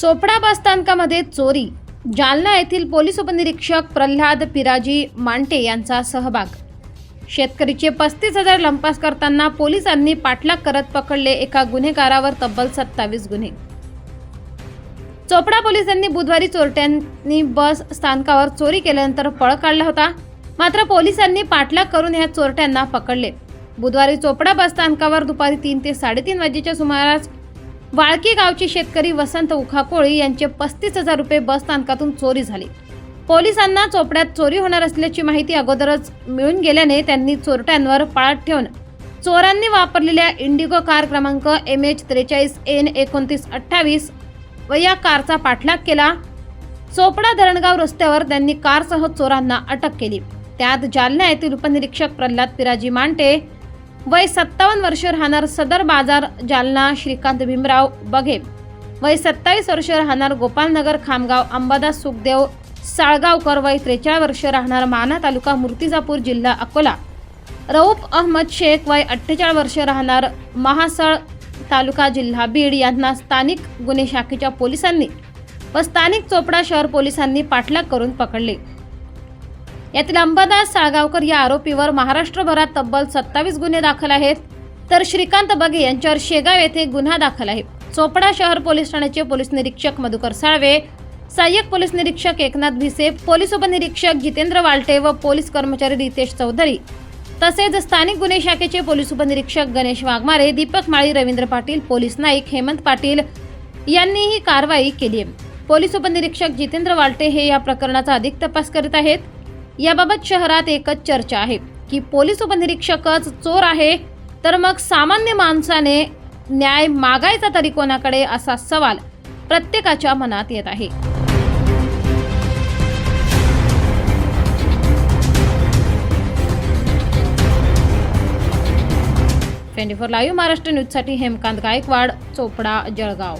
चोपडा बस स्थानकामध्ये चोरी. जालना येथील पोलीस उपनिरीक्षक प्रल्हाद पिराजी मांटे यांचा सहभाग. शेतकरीचे पस्तीस हजार लंपास करताना पोलिसांनी पाठलाग करत पकडले एका गुन्हेगारावर तब्बल सत्तावीस गुन्हे. चोपडा पोलिसांनी बुधवारी चोरट्यांनी बस स्थानकावर चोरी केल्यानंतर पळ काढला होता. मात्र पोलिसांनी पाठलाग करून ह्या चोरट्यांना पकडले. बुधवारी चोपडा बस स्थानकावर दुपारी तीन ते साडेतीन वाजेच्या सुमारास वाळकी गावचे शेतकरी वसंत उखाकोळी यांचे पस्तीस हजार रुपये बस स्थानकातून चोरी झाली. पोलिसांना चोपड्यात चोरी होणार असल्याची माहिती अगोदरच मिळून गेल्याने त्यांनी चोरट्यांवर पाळत ठेवून चोरांनी वापरलेल्या इंडिगो कार क्रमांक एम एच त्रेचाळीस एन एकोणतीस अठ्ठावीस व या कारचा पाठलाग केला. चोपडा धरणगाव रस्त्यावर त्यांनी कारसह चोरांना अटक केली. त्यात जालना येथील उपनिरीक्षक प्रल्हाद पिराजी मांटे वय सत्तावन्न वर्ष राहणार सदर बाजार जालना श्रीकांत भीमराव बघे वय सत्तावीस वर्ष राहणार गोपालनगर खामगाव अंबादास सुखदेव साळगावकर वय त्रेचाळीस वर्ष राहणार माना तालुका मूर्तिजापूर जिल्हा अकोला. रऊफ अहमद शेख वय अठ्ठेचाळीस वर्ष राहणार महासळ तालुका जिल्हा बीड यांना स्थानिक गुन्हे शाखेच्या पोलिसांनी व स्थानिक चोपडा शहर पोलिसांनी पाठलाग करून पकडले. यातील अंबादास साळगावकर या आरोपीवर महाराष्ट्रभरात तब्बल सत्तावीस गुन्हे दाखल आहेत. तर श्रीकांत बगे यांच्यावर शेगाव येथे गुन्हा दाखल आहे. चोपडा शहर पोलीस ठाण्याचे पोलीस निरीक्षक मधुकर साळवे सहाय्यक पोलीस निरीक्षक एकनाथ भिसे पोलीस उपनिरीक्षक जितेंद्र वालटे व पोलीस कर्मचारी रितेश चौधरी. तसेच स्थानिक गुन्हे शाखेचे पोलीस उपनिरीक्षक गणेश वाघमारे दीपक माळी रवींद्र पाटील पोलीस नाईक हेमंत पाटील यांनी ही कारवाई केली आहे. पोलीस उपनिरीक्षक जितेंद्र वालटे हे या प्रकरणाचा अधिक तपास करीत आहेत. याबाबत शहरात एकच चर्चा आहे की पोलीस उपनिरीक्षकच चोर आहे तर मग सामान्य माणसाने न्याय मागायचा तरी कोणाकडे असा सवाल प्रत्येकाच्या मनात येत आहे. ट्वेंटी फोर लाईव्ह महाराष्ट्र न्यूजसाठी हेमकांत गायकवाड चोपडा जळगाव.